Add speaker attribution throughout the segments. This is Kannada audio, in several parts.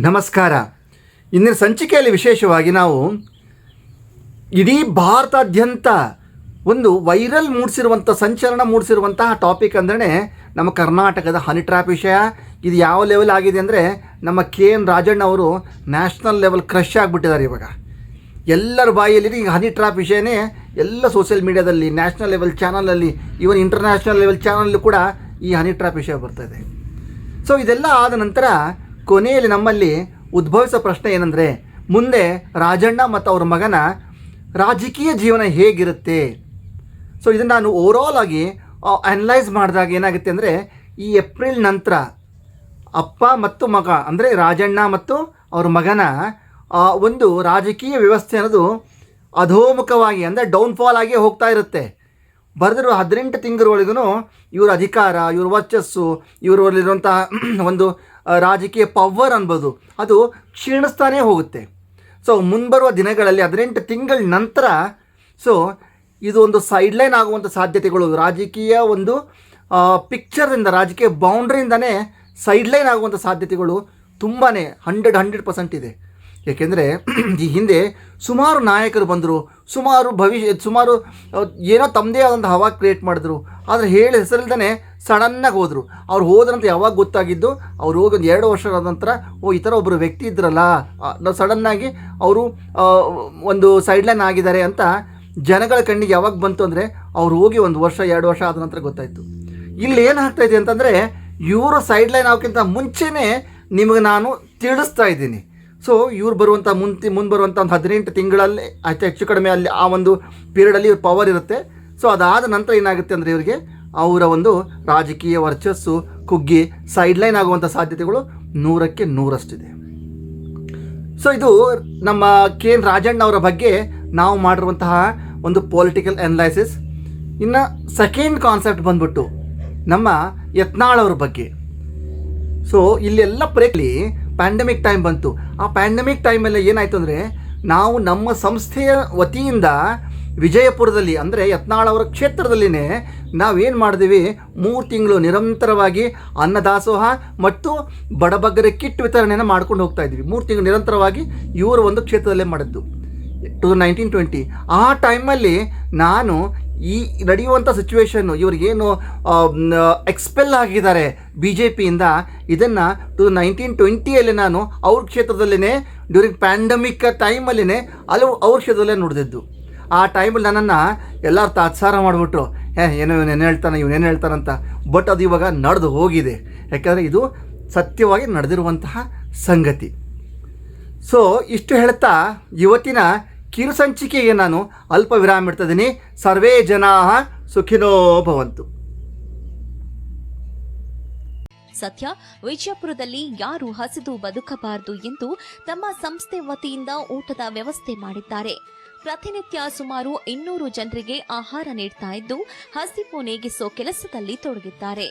Speaker 1: ನಮಸ್ಕಾರ. ಇಂದಿನ ಸಂಚಿಕೆಯಲ್ಲಿ ವಿಶೇಷವಾಗಿ ನಾವು ಇಡೀ ಭಾರತಾದ್ಯಂತ ಒಂದು ವೈರಲ್ ಮೂಡಿಸಿರುವಂಥ ಸಂಚಲನ ಮೂಡಿಸಿರುವಂತಹ ಟಾಪಿಕ್ ಅಂದ್ರೆ ನಮ್ಮ ಕರ್ನಾಟಕದ ಹನಿ ಟ್ರ್ಯಾಪ್ ವಿಷಯ. ಇದು ಯಾವ ಲೆವೆಲ್ ಆಗಿದೆ ಅಂದರೆ ನಮ್ಮ ಕೆ ಎನ್ ರಾಜಣ್ಣ ಅವರು ನ್ಯಾಷನಲ್ ಲೆವೆಲ್ ಕ್ರಶ್ ಆಗಿಬಿಟ್ಟಿದ್ದಾರೆ ಇವಾಗ. ಎಲ್ಲರ ಬಾಯಲ್ಲಿ ಈಗ ಹನಿ ಟ್ರ್ಯಾಪ್ ವಿಷಯನೇ ಎಲ್ಲ ಸೋಷಿಯಲ್ ಮೀಡಿಯಾದಲ್ಲಿ ನ್ಯಾಷನಲ್ ಲೆವೆಲ್ ಚಾನಲಲ್ಲಿ ಈವನ್ ಇಂಟರ್ನ್ಯಾಷನಲ್ ಲೆವೆಲ್ ಚಾನಲ್ಲೂ ಕೂಡ ಈ ಹನಿ ಟ್ರ್ಯಾಪ್ ವಿಷಯ ಬರ್ತಾ ಇದೆ. ಸೊ ಇದೆಲ್ಲ ಆದ ನಂತರ ಕೊನೆಯಲ್ಲಿ ನಮ್ಮಲ್ಲಿ ಉದ್ಭವಿಸುವ ಪ್ರಶ್ನೆ ಏನಂದರೆ, ಮುಂದೆ ರಾಜಣ್ಣ ಮತ್ತು ಅವ್ರ ಮಗನ ರಾಜಕೀಯ ಜೀವನ ಹೇಗಿರುತ್ತೆ? ಸೊ ಇದನ್ನು ನಾನು ಓವರಾಲ್ ಆಗಿ ಅನಲೈಸ್ ಮಾಡಿದಾಗ ಏನಾಗುತ್ತೆ ಅಂದರೆ, ಈ ಏಪ್ರಿಲ್ ನಂತರ ಅಪ್ಪ ಮತ್ತು ಮಗ, ಅಂದರೆ ರಾಜಣ್ಣ ಮತ್ತು ಅವ್ರ ಮಗನ ಒಂದು ರಾಜಕೀಯ ವ್ಯವಸ್ಥೆ ಅನ್ನೋದು ಅಧೋಮುಖವಾಗಿ, ಅಂದರೆ ಡೌನ್ಫಾಲ್ ಆಗಿ ಹೋಗ್ತಾ ಇರುತ್ತೆ. ಬರೆದಿರೋ ಹದಿನೆಂಟು ತಿಂಗಳೊಳಗೂ ಇವ್ರ ಅಧಿಕಾರ, ಇವ್ರ ವರ್ಚಸ್ಸು ಇವರಲ್ಲಿರುವಂಥ ಒಂದು ರಾಜಕೀಯ ಪವರ್ ಅನ್ಬೋದು, ಅದು ಕ್ಷೀಣಿಸ್ತಾನೇ ಹೋಗುತ್ತೆ. ಸೊ ಮುಂಬರುವ ದಿನಗಳಲ್ಲಿ ಹದಿನೆಂಟು ತಿಂಗಳ ನಂತರ ಸೊ ಇದು ಒಂದು ಸೈಡ್ಲೈನ್ ಆಗುವಂಥ ಸಾಧ್ಯತೆಗಳು. ರಾಜಕೀಯ ಒಂದು ಪಿಕ್ಚರಿಂದ ರಾಜಕೀಯ ಬೌಂಡ್ರಿಯಿಂದನೇ ಸೈಡ್ಲೈನ್ ಆಗುವಂಥ ಸಾಧ್ಯತೆಗಳು ತುಂಬಾ ಹಂಡ್ರೆಡ್ ಹಂಡ್ರೆಡ್ ಪರ್ಸೆಂಟ್ ಇದೆ. ಏಕೆಂದರೆ ಈ ಹಿಂದೆ ಸುಮಾರು ನಾಯಕರು ಬಂದರು, ಸುಮಾರು ಭವಿಷ್ಯ, ಸುಮಾರು ಏನೋ ತಮ್ಮದೇ ಆದಂಥ ಹವಾ ಕ್ರಿಯೇಟ್ ಮಾಡಿದ್ರು. ಆದರೆ ಹೇಳಿ ಹೆಸರಿಲ್ದೇ ಸಡನ್ನಾಗಿ ಹೋದರು. ಅವ್ರು ಹೋದ್ರಂತ ಯಾವಾಗ ಗೊತ್ತಾಗಿದ್ದು, ಅವ್ರು ಹೋಗಿ ಒಂದು ಎರಡು ವರ್ಷ ಆದ ನಂತರ, ಓ, ಈ ಥರ ಒಬ್ಬರು ವ್ಯಕ್ತಿ ಇದ್ರಲ್ಲ ನಾವು ಸಡನ್ನಾಗಿ ಅವರು ಒಂದು ಸೈಡ್ಲೈನ್ ಆಗಿದ್ದಾರೆ ಅಂತ ಜನಗಳ ಕಣ್ಣಿಗೆ ಯಾವಾಗ ಬಂತು ಅಂದರೆ, ಅವ್ರು ಹೋಗಿ ಒಂದು ವರ್ಷ, ಎರಡು ವರ್ಷ ಆದ ನಂತರ ಗೊತ್ತಾಯಿತು. ಇಲ್ಲಿ ಏನು ಆಗ್ತಾ ಇದೆ ಅಂತಂದರೆ, ಇವರು ಸೈಡ್ಲೈನ್ ಆಗೋಕ್ಕಿಂತ ಮುಂಚೆನೇ ನಿಮಗೆ ನಾನು ತಿಳಿಸ್ತಾ ಇದ್ದೀನಿ. ಸೊ ಇವ್ರು ಬರುವಂಥ ಮುಂದೆ ಮುಂದೆ ಬರುವಂಥ ಒಂದು ಹದಿನೆಂಟು ತಿಂಗಳಲ್ಲಿ ಅತಿ ಹೆಚ್ಚು ಕಡಿಮೆ ಅಲ್ಲಿ ಆ ಒಂದು ಪೀರಿಯಡಲ್ಲಿ ಇವ್ರ ಪವರ್ ಇರುತ್ತೆ. ಸೊ ಅದಾದ ನಂತರ ಏನಾಗುತ್ತೆ ಅಂದರೆ, ಇವರಿಗೆ ಅವರ ಒಂದು ರಾಜಕೀಯ ವರ್ಚಸ್ಸು, ಕುಗ್ಗಿ ಸೈಡ್ಲೈನ್ ಆಗುವಂಥ ಸಾಧ್ಯತೆಗಳು ನೂರಕ್ಕೆ ನೂರಷ್ಟಿದೆ. ಸೊ ಇದು ನಮ್ಮ ಕೆ ಎನ್ ರಾಜಣ್ಣ ಅವರ ಬಗ್ಗೆ ನಾವು ಮಾಡಿರುವಂತಹ ಒಂದು ಪೊಲಿಟಿಕಲ್ ಅನಲೈಸಿಸ್ ಇನ್ನು ಸೆಕೆಂಡ್ ಕಾನ್ಸೆಪ್ಟ್ ಬಂದ್ಬಿಟ್ಟು ನಮ್ಮ ಯತ್ನಾಳ್ ಅವ್ರ ಬಗ್ಗೆ. ಸೊ ಇಲ್ಲೆಲ್ಲ ಪ್ರೇಕ್ಲಿ ಪ್ಯಾಂಡಮಿಕ್ ಟೈಮ್ ಬಂತು. ಆ ಪ್ಯಾಂಡಮಿಕ್ ಟೈಮಲ್ಲಿ ಏನಾಯಿತು ಅಂದರೆ, ನಾವು ನಮ್ಮ ಸಂಸ್ಥೆಯ ವತಿಯಿಂದ ವಿಜಯಪುರದಲ್ಲಿ, ಅಂದರೆ ಯತ್ನಾಳ್ ಅವರ ಕ್ಷೇತ್ರದಲ್ಲಿನೇ ನಾವೇನು ಮಾಡಿದ್ವಿ, ಮೂರು ತಿಂಗಳು ನಿರಂತರವಾಗಿ ಅನ್ನದಾಸೋಹ ಮತ್ತು ಬಡಬಗ್ಗರ ಕಿಟ್ ವಿತರಣೆಯನ್ನು ಮಾಡ್ಕೊಂಡು ಹೋಗ್ತಾ ಇದ್ವಿ ಮೂರು ತಿಂಗಳು ನಿರಂತರವಾಗಿ ಇವರು ಒಂದು ಕ್ಷೇತ್ರದಲ್ಲೇ ಮಾಡಿದ್ದು. Two nineteen twenty. ಆ ಟೈಮಲ್ಲಿ ನಾನು ಈ ನಡೆಯುವಂಥ ಸಿಚುವೇಶನ್ನು ಇವ್ರಿಗೇನು ಎಕ್ಸ್ಪೆಲ್ ಆಗಿದ್ದಾರೆ ಬಿ ಜೆ ಪಿಯಿಂದ ಇದನ್ನು ಟು ನೈನ್ಟೀನ್ ಟ್ವೆಂಟಿಯಲ್ಲಿ ನಾನು ಅವ್ರ ಕ್ಷೇತ್ರದಲ್ಲೇ ಡ್ಯೂರಿಂಗ್ ಪ್ಯಾಂಡಮಿಕ್ ಟೈಮಲ್ಲಿನೇ ಅಲ್ಲಿ ಅವ್ರ ಕ್ಷೇತ್ರದಲ್ಲೇ ನೋಡಿದ್ದು ಆ ಟೈಮಲ್ಲಿ ನನ್ನನ್ನು ಎಲ್ಲರೂ ತಾತ್ಸಾರ ಮಾಡಿಬಿಟ್ರು. ಏ, ಏನೋ ಏನು ಹೇಳ್ತಾನೆ ಇವನೇನು ಹೇಳ್ತಾನಂತ. ಬಟ್ ಅದು ಇವಾಗ ನಡೆದು ಹೋಗಿದೆ. ಯಾಕಂದರೆ ಇದು ಸತ್ಯವಾಗಿ ನಡೆದಿರುವಂತಹ ಸಂಗತಿ. ಸೊ ಇಷ್ಟು ಹೇಳ್ತಾ ಇವತ್ತಿನ ಕಿರುಸಂಚಿಕೆಗೆ ನಾನು ಅಲ್ಪ ವಿರಾಮ ಇಡ್ತಿದ್ದೀನಿ. ಸರ್ವೇ ಜನಾ ಸುಖಿನೋ ಭವಂತು.
Speaker 2: ಸದ್ಯ ವಿಜಯಪುರದಲ್ಲಿ ಯಾರು ಹಸಿದು ಬದುಕಬಾರದು ಎಂದು ತಮ್ಮ ಸಂಸ್ಥೆ ವತಿಯಿಂದ ಊಟದ ವ್ಯವಸ್ಥೆ ಮಾಡಿದ್ದಾರೆ. ಪ್ರತಿನಿತ್ಯ ಸುಮಾರು ಇನ್ನೂರು ಜನರಿಗೆ ಆಹಾರ ನೀಡ್ತಾ ಇದ್ದು ಹಸಿವು ನೀಗಿಸೋ ಕೆಲಸದಲ್ಲಿ ತೊಡಗಿದ್ದಾರೆ.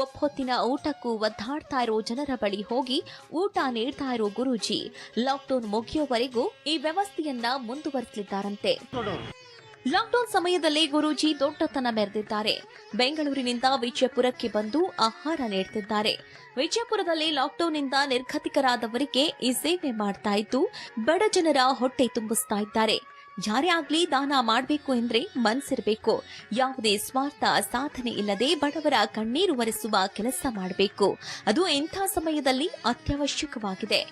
Speaker 2: ಒಪ್ಪೊತ್ತಿನ ಊಟಕ್ಕೂ ಒದ್ದಾಡ್ತಾ ಇರೋ ಜನರ ಬಳಿ ಹೋಗಿ ಊಟ ನೀಡ್ತಾ ಇರೋ ಗುರೂಜಿ. ಲಾಕ್ಡೌನ್ ಮುಗಿಯೋವರೆಗೂ ಈ ವ್ಯವಸ್ಥೆಯನ್ನ ಮುಂದುವರಿಸಲಿದ್ದಾರಂತೆ. ಲಾಕ್ಡೌನ್ ಸಮಯದಲ್ಲಿ ಗುರೂಜಿ ದೊಡ್ಡತನ ಮೆರೆದಿದ್ದಾರೆ. ಬೆಂಗಳೂರಿನಿಂದ ವಿಜಯಪುರಕ್ಕೆ ಬಂದು ಆಹಾರ ನೀಡುತ್ತಿದ್ದಾರೆ ವಿಜಯಪುರದಲ್ಲಿ ಲಾಕ್ಡೌನ್ನಿಂದ ನಿರ್ಗತಿಕರಾದವರಿಗೆ ಈ ಸೇವೆ ಮಾಡ್ತಾ ಇದ್ದು, ಬಡ ಜನರ ಹೊಟ್ಟೆ ತುಂಬಿಸ್ತಾ ಇದ್ದಾರೆ. ಯಾರೇ ಆಗ್ಲಿ ದಾನ ಮಾಡಬೇಕು ಎಂದ್ರೆ ಮನ್ಸಿರ್ಬೇಕು. ಯಾವುದೇ ಸ್ವಾರ್ಥ, ಸಾಧನೆ ಇಲ್ಲದೆ ಬಡವರ ಕಣ್ಣೀರು ಒರೆಸುವ ಕೆಲಸ ಮಾಡಬೇಕು. ಅದು ಇಂಥ ಸಮಯದಲ್ಲಿ ಅತ್ಯವಶ್ಯಕವಾಗಿದೆ.